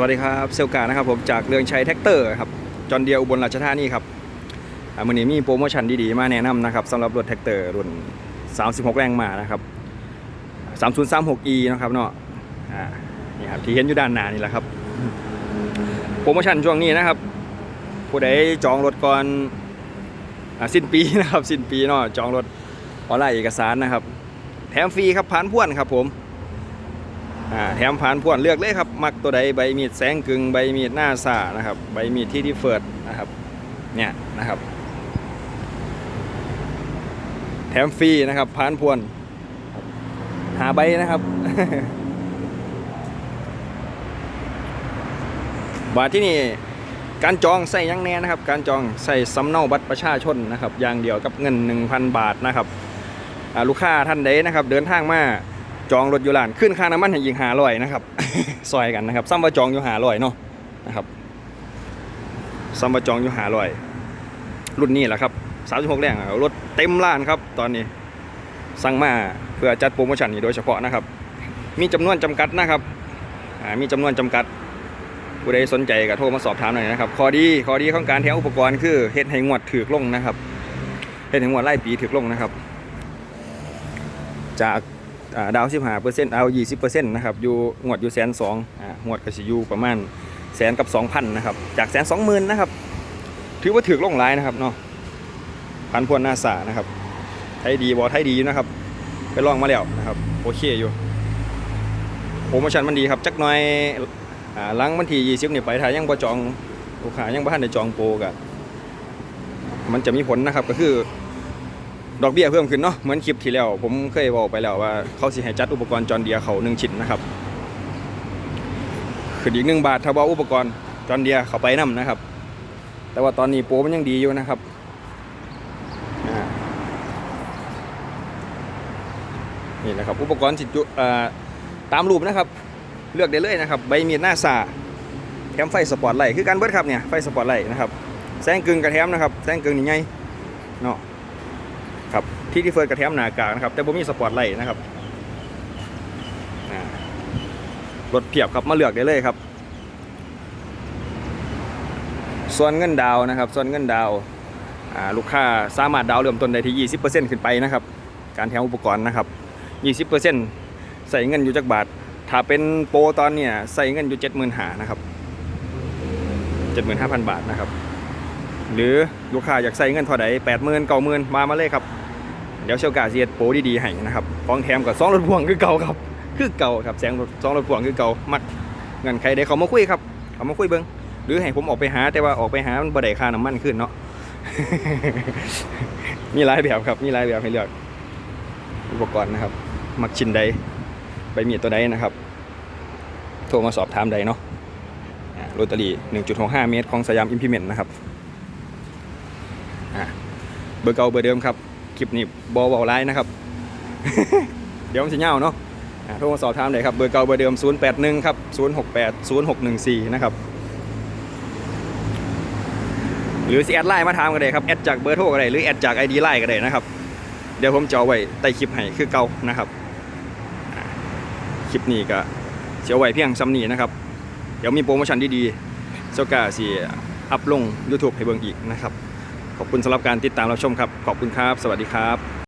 วัสดีครับเซลกานะครับผมจากเรืองชัยแท็กเตอร์ครับจอนเดียอุบลราชธานีครับอ่ามื่อนี้มีโปรโมชั่นดีๆมาแนะนำนะครับสำหรับรถแท็กเตอร์รุ่น 36 แรงมานะครับ 3036e นะครับเนาะอ่านี่ครับที่เห็นอยู่ด้านหน้านี่แหละครับ โปรโมชั่นช่วงนี้นะครับ ผู้ใดจองรถก่อนอสิ้นปีนะครับสิ้นปีเนาะจองรถออนไลน์เอกสารนะครับ แถมฟรีครับผ่านพ่วนครับผม อ่าแถมผ่านพ่วนเลือกเลยครับมักตัวใดใบมีดแสงกึงใบมีดหน้าซ่านะครับใบมีดที่ที่เฟิร์ดนะครับเนี่ยนะครับแถมฟรีนะครับผ่านพ่วนหาใบนะครับ บาทที่นี่การจองใส่ยังแน่นะครับ การจองใส่สำเนาบัตรประชาชนนะครับ อย่างเดียวกับเงิน 1,000 บาทนะครับลูกค้าท่านใดนะครับ เดินทางมา จองรถอยู่ร้านขึ้นค่าน้ำมันให้ยิงหาลอยนะครับซอยกันนะครับซ้ำว่าจองอยู่หาลอยเนาะนะครับซ้ำว่าจองอยู่หาลอยรุ่นนี้แหละครับ36แรงรถเต็มร้านครับตอนนี้สั่งมาเพื่อจัดโปรโมชั่นนี้โดยเฉพาะนะครับ มีจำนวนจำกัดนะครับมีจำนวนจำกัดผู้ใดสนใจก็โทรมาสอบถามหน่อยนะครับข้อดีข้อดีของการแถมอุปกรณ์คือเฮ็ดให้งวดถือลงนะครับเฮ็ดให้งวดไล่ปีถือลงนะครับ จาก ดาวสิบห้าเปอร์เซ็นต์เอายี่สิบเปอร์เซ็นต์นะครับอยู่งวดอยู่แสนสองอ่างวดก็สิอยู่ประมาณแสนกับสองพันนะครับจากแสนสองหมื่นนะครับถือว่าถือลงหลายนะครับเนาะพันพวนหน้าสานะครับไทยดีบอไทยดีอยู่นะครับ ไปลองมาแล้วนะครับโอเคอยู่โปรโมชั่นมันดีครับจักหน่อยอ่าหลังวันที่ยี่สิบนี่ยไปถ้ายังบ่จองลูกค้ายังบ่ทันได้จองโปรกะมันจะมีผลนะครับก็คือ ดอกเบี้ยเพิ่มขึ้นเนาะเหมือนคลิปที่แล้ว ผมเคยบอกไปแล้วว่าเขาสิให้จัดอุปกรณ์จอนเดียเขาหนึ่งชิ้นนะครับคืออีกหนึ่งบาทถ้าว่าอุปกรณ์จอนเดียเขาไปนํนะครับ แต่ว่าตอนนี้โปรมันยังดีอยู่นะครับนี่นะครับอุปกรณ์สิจุตามรูปนะครับ เลือกได้เลยนะครับ ใบมีดหน้าสาแถมไฟสปอตไลท์คือการเบิดครับเนี่ยไฟสปอตไลท์นะครับแสงกึ่งกระแถมนะครับแสงกึ่งนี่ไงเนาะ ที่ที่เฟิร์นกระแทมหนากากนะครับแต่ผมมีสปอร์ตไลท์นะครับรถเพียบครับมาเลือกได้เลยครับ ส่วนเงินดาวนะครับ ส่วนเงินดาวลูกค้าสามารถดาวเริ่มต้นได้ที่ 20%ขึ้นไปนะครับ การแถมอุปกรณ์นะครับ 20%ใส่เงินอยู่จักบาท ถ้าเป็นโปรตอนเนี่ยใส่เงินอยู่70,000หานะครับ75,000 บาทนะครับ หรือลูกค้าอยากใส่เงินเท่าใดแปดหมื่นเก้าหมื่นมามาเลยครับ เดี๋ยวเชลกาเซียดโปรดีๆให้นะครับของแถมกับซองรถพ่วงคือเก่าครับ คือเก่าครับแสงรถซองรถพ่วงคือเก่ามักเงินใครได้เขามาคุยครับเขามาคุยเบิ้งหรือให้ผมออกไปหาแต่ว่าออกไปหามันบ่ได้ค่าน้ำมันขึ้นเนาะมีหลายแบบครับมีหลายแบบให้เลือกอุปกรณ์นะครับ มักชินใดใบมีดตัวใดนะครับ โทรมาสอบถามใดเนาะโรตารี่1.65 เมตรของสยามอิมพิเมนต์นะครับเบอร์เก่าเบอร์เดิมครับ คลิปนี้บอเบาไลน์นะครับ เดี๋ยวมันจะเงาเนาะะโทรมาสอบถามเลยครับ เบอร์เก่าเบอร์เดิม 081 ครับ 068 0614 นะครับ หรือสิแอดไลน์มาถามกันเลยครับ แอดจากเบอร์โทรก็ได้หรือแอดจาก ID ไลน์ก็ได้นะครับ เดี๋ยวผมจะเอาไว้ใต้คลิปให้คือเก่านะครับคลิปนี้ก็เสียไว้เพียงซ้ำนี้นะครับ เดี๋ยวมีโปรโมชั่นดีๆโซกาสีอัพลง YouTube ให้เบิ่งอีกนะครับ ขอบคุณสำหรับการติดตามรับชมครับ ขอบคุณครับ สวัสดีครับ